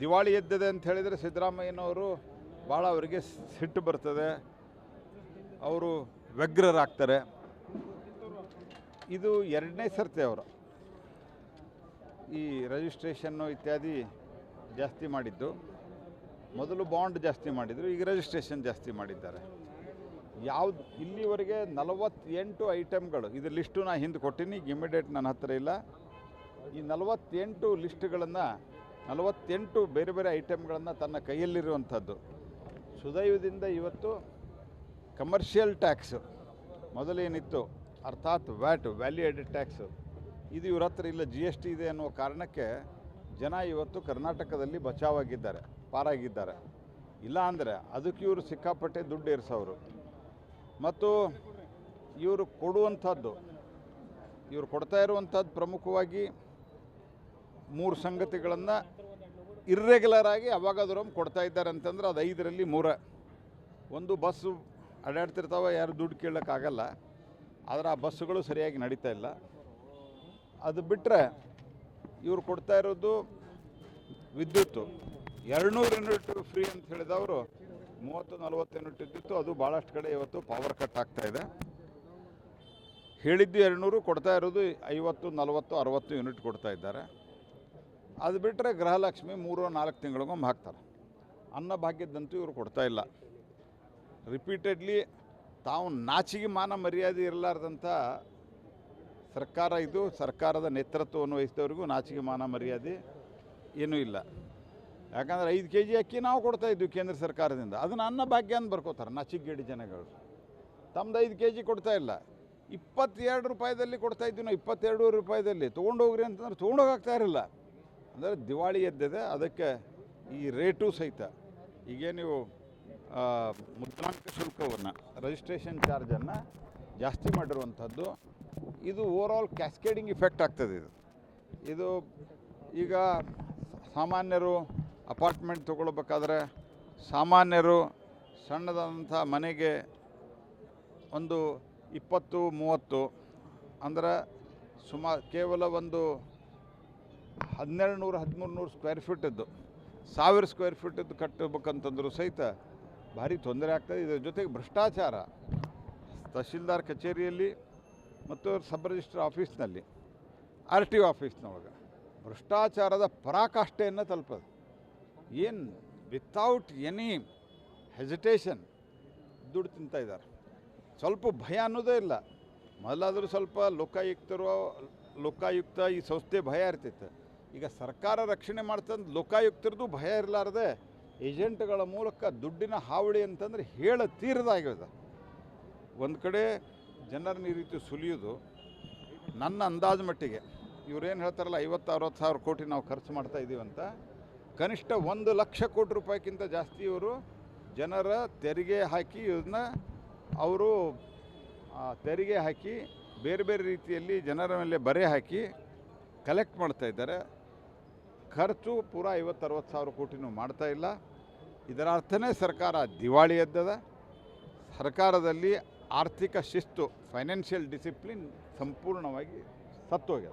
ದಿವಾಳಿ ಎದ್ದಿದೆ ಅಂತ ಹೇಳಿದರೆ ಸಿದ್ದರಾಮಯ್ಯನವರು ಭಾಳ ಅವರಿಗೆ ಸಿಟ್ಟು ಬರ್ತದೆ. ಅವರು ವ್ಯಗ್ರರಾಗ್ತಾರೆ. ಇದು ಎರಡನೇ ಸರ್ತಿ ಅವರು. ಈ ರಿಜಿಸ್ಟ್ರೇಷನ್ನು ಇತ್ಯಾದಿ ಜಾಸ್ತಿ ಮಾಡಿದ್ದು. ಮೊದಲು ಬಾಂಡ್ ಜಾಸ್ತಿ ಮಾಡಿದರು, ಈಗ ರಿಜಿಸ್ಟ್ರೇಷನ್ ಜಾಸ್ತಿ ಮಾಡಿದ್ದಾರೆ. ಯಾವ್ದು, ಇಲ್ಲಿವರೆಗೆ ನಲವತ್ತೆಂಟು ಐಟಮ್ಗಳು ಇದು ಲಿಸ್ಟು ನಾ ಹಿಂದೆ ಕೊಟ್ಟಿನಿ ಈಗ ಇಮಿಡಿಯೇಟ್ ನನ್ನ ಹತ್ರ ಇಲ್ಲ. ಈ ನಲವತ್ತೆಂಟು ಲಿಸ್ಟ್ಗಳನ್ನು ನಲವತ್ತೆಂಟು ಬೇರೆ ಬೇರೆ ಐಟಮ್ಗಳನ್ನು ತನ್ನ ಕೈಯಲ್ಲಿರುವಂಥದ್ದು. ಸುದೈವದಿಂದ ಇವತ್ತು ಕಮರ್ಷಿಯಲ್ ಟ್ಯಾಕ್ಸು ಮೊದಲೇನಿತ್ತು? ಅರ್ಥಾತ್ ವ್ಯಾಟ್ ವ್ಯಾಲ್ಯೂ ಆ್ಯಡೆಡ್ ಟ್ಯಾಕ್ಸು ಇದು ಇವ್ರ ಹತ್ರ ಇಲ್ಲ ಜಿ ಎಸ್ ಟಿ ಇದೆ ಅನ್ನುವ ಕಾರಣಕ್ಕೆ ಜನ ಇವತ್ತು ಕರ್ನಾಟಕದಲ್ಲಿ ಬಚಾವಾಗಿದ್ದಾರೆ, ಪಾರಾಗಿದ್ದಾರೆ. ಇಲ್ಲ ಅಂದರೆ ಅದಕ್ಕೆ ಇವರು ಸಿಕ್ಕಾಪಟ್ಟೆ ದುಡ್ಡು ಏರಿಸೋರು ಮತ್ತು ಇವರು ಕೊಡುವಂಥದ್ದು, ಇವರು ಕೊಡ್ತಾ ಇರುವಂಥದ್ದು ಪ್ರಮುಖವಾಗಿ ಮೂರು ಸಂಗತಿಗಳನ್ನು ಇರ್ರೆಗ್ಯುಲರ್ ಆಗಿ ಅವಾಗದ್ರೊಮ್ಮೆ ಕೊಡ್ತಾ ಇದ್ದಾರೆ ಅಂತಂದ್ರೆ ಅದು ಐದರಲ್ಲಿ ಮೂರ. ಒಂದು ಬಸ್ಸು ಅಡ್ಡಾಡ್ತಿರ್ತಾವೆ, ಯಾರು ದುಡ್ಡು ಕೇಳೋಕ್ಕಾಗಲ್ಲ. ಆದರೆ ಆ ಬಸ್ಸುಗಳು ಸರಿಯಾಗಿ ನಡೀತಾ ಇಲ್ಲ. ಅದು ಬಿಟ್ಟರೆ ಇವರು ಕೊಡ್ತಾ ಇರೋದು ವಿದ್ಯುತ್ತು. ಎರಡುನೂರು ಯೂನಿಟ್ ಫ್ರೀ ಅಂತ ಹೇಳಿದವರು ಮೂವತ್ತು ನಲವತ್ತು ಯೂನಿಟ್ ಇದ್ದಿತ್ತು, ಅದು ಭಾಳಷ್ಟು ಕಡೆ ಇವತ್ತು ಪವರ್ ಕಟ್ ಆಗ್ತಾ ಇದೆ. ಹೇಳಿದ್ದು ಎರಡುನೂರು, ಕೊಡ್ತಾ ಇರೋದು ಐವತ್ತು, ನಲವತ್ತು, ಅರವತ್ತು ಯೂನಿಟ್ ಕೊಡ್ತಾ ಇದ್ದಾರೆ. ಅದು ಬಿಟ್ಟರೆ ಗೃಹಲಕ್ಷ್ಮಿ ಮೂರು, ನಾಲ್ಕು ತಿಂಗಳಿಗೊಮ್ಮೆ ಹಾಕ್ತಾರೆ. ಅನ್ನ ಭಾಗ್ಯದಂತೂ ಇವರು ಕೊಡ್ತಾ ಇಲ್ಲ. ರಿಪೀಟೆಡ್ಲಿ ತಾವು ನಾಚಿಗೆ ಮಾನ ಮರ್ಯಾದೆ ಇರಲಾರ್ದಂಥ ಸರ್ಕಾರ ಇದು, ಸರ್ಕಾರದ ನೇತೃತ್ವವನ್ನು ವಹಿಸಿದವರಿಗೂ ನಾಚಿಕೆ ಮಾನ ಮರ್ಯಾದೆ ಏನೂ ಇಲ್ಲ. ಯಾಕಂದ್ರೆ ಐದು ಕೆ ಜಿ ಅಕ್ಕಿ ನಾವು ಕೊಡ್ತಾ ಇದ್ವಿ ಕೇಂದ್ರ ಸರ್ಕಾರದಿಂದ. ಅದನ್ನು ಅನ್ನ ಭಾಗ್ಯ ಅಂತ ಬರ್ಕೋತಾರೆ ನಾಚಿಗೇಡಿ ಜನಗಳು. ತಮ್ದು ಐದು ಕೆ ಜಿ ಕೊಡ್ತಾ ಇಲ್ಲ. ಇಪ್ಪತ್ತೆರಡು ರೂಪಾಯಿದಲ್ಲಿ ಕೊಡ್ತಾ ಇದ್ವಿ ನಾವು, ಇಪ್ಪತ್ತೆರಡು ರೂಪಾಯಿದಲ್ಲಿ. ತೊಗೊಂಡೋಗ್ರಿ ಅಂತಂದ್ರೆ ತೊಗೊಂಡೋಗಾಗ್ತಾ ಇರಲಿಲ್ಲ ಅಂದರೆ ದಿವಾಳಿ ಎದ್ದಿದೆ, ಅದಕ್ಕೆ ಈ ರೇಟು ಸಹಿತ. ಈಗ ನೀವು ಮುದ್ರಾಂಕ ಶುಲ್ಕವನ್ನು ರಿಜಿಸ್ಟ್ರೇಷನ್ ಚಾರ್ಜನ್ನು ಜಾಸ್ತಿ ಮಾಡಿರುವಂಥದ್ದು, ಇದು ಓವರ್ಆಲ್ ಕ್ಯಾಸ್ಕೇಡಿಂಗ್ ಇಫೆಕ್ಟ್ ಆಗ್ತದೆ ಇದು. ಇದು ಈಗ ಸಾಮಾನ್ಯರು ಅಪಾರ್ಟ್ಮೆಂಟ್ ತೊಗೊಳ್ಬೇಕಾದ್ರೆ ಸಾಮಾನ್ಯರು ಸಣ್ಣದಾದಂಥ ಮನೆಗೆ ಒಂದು ಇಪ್ಪತ್ತು, ಮೂವತ್ತು, ಅಂದ್ರೆ ಸುಮಾರು ಕೇವಲ ಒಂದು ಹನ್ನೆರಡು ನೂರು ಹದಿಮೂರು ನೂರು ಸ್ಕ್ವೇರ್ ಫೀಟದ್ದು ಸಾವಿರ ಸ್ಕ್ವೇರ್ ಫೀಟದ್ದು ಕಟ್ಟಬೇಕಂತಂದ್ರೂ ಸಹಿತ ಭಾರಿ ತೊಂದರೆ ಆಗ್ತದೆ. ಇದರ ಜೊತೆಗೆ ಭ್ರಷ್ಟಾಚಾರ. ತಹಶೀಲ್ದಾರ್ ಕಚೇರಿಯಲ್ಲಿ ಮತ್ತು ಸಬ್ ರಿಜಿಸ್ಟ್ರ್ ಆಫೀಸ್ನಲ್ಲಿ, ಆರ್ ಟಿ ಒ ಆಫೀಸ್ನೊಳಗೆ ಭ್ರಷ್ಟಾಚಾರದ ಪರಾಕಾಷ್ಠೆಯನ್ನು ತಲುಪೋದು. ಏನು ವಿತೌಟ್ ಎನಿ ಹೆಸಿಟೇಷನ್ ದುಡ್ಡು ತಿಂತಾ ಇದ್ದಾರೆ. ಸ್ವಲ್ಪ ಭಯ ಅನ್ನೋದೇ ಇಲ್ಲ. ಮೊದಲಾದರೂ ಸ್ವಲ್ಪ ಲೋಕಾಯುಕ್ತರು, ಲೋಕಾಯುಕ್ತ ಈ ಸಂಸ್ಥೆ ಭಯ ಇರ್ತಿತ್ತು. ಈಗ ಸರ್ಕಾರ ರಕ್ಷಣೆ ಮಾಡ್ತಂದು ಲೋಕಾಯುಕ್ತರದ್ದು ಭಯ ಇರಲಾರ್ದೆ ಏಜೆಂಟ್ಗಳ ಮೂಲಕ ದುಡ್ಡಿನ ಹಾವಳಿ ಅಂತಂದ್ರೆ ಹೇಳ ತೀರದಾಗಿದೆ ಒಂದು ಕಡೆ ಜನರನ್ನ ಈ ರೀತಿ ಸುಲಿಯೋದು, ನನ್ನ ಅಂದಾಜು ಮಟ್ಟಿಗೆ, ಇವ್ರೇನು ಹೇಳ್ತಾರಲ್ಲ, ಐವತ್ತು ಅರವತ್ತು ಸಾವಿರ ಕೋಟಿ ನಾವು ಖರ್ಚು ಮಾಡ್ತಾ ಇದ್ದೀವಿ ಅಂತ, ಕನಿಷ್ಠ ಒಂದು ಲಕ್ಷ ಕೋಟಿ ರೂಪಾಯಿಗಿಂತ ಜಾಸ್ತಿ ಇವರು ಜನರ ತೆರಿಗೆ ಹಾಕಿ ಇದನ್ನ ಅವರು ತೆರಿಗೆ ಹಾಕಿ ಬೇರೆ ಬೇರೆ ರೀತಿಯಲ್ಲಿ ಜನರ ಮೇಲೆ ಬರೆ ಹಾಕಿ ಕಲೆಕ್ಟ್ ಮಾಡ್ತಾ ಇದ್ದಾರೆ. ಖರ್ಚು ಪೂರ ಐವತ್ತು ಅರವತ್ತು ಸಾವಿರ ಕೋಟಿನೂ ಮಾಡ್ತಾ ಇಲ್ಲ. ಇದರ ಅರ್ಥನೇ ಸರ್ಕಾರ ದಿವಾಳಿ ಎದ್ದದ. ಸರ್ಕಾರದಲ್ಲಿ ಆರ್ಥಿಕ ಶಿಸ್ತು ಫೈನಾನ್ಷಿಯಲ್ ಡಿಸಿಪ್ಲಿನ್ ಸಂಪೂರ್ಣವಾಗಿ ಸತ್ತೋಗ್ಯದ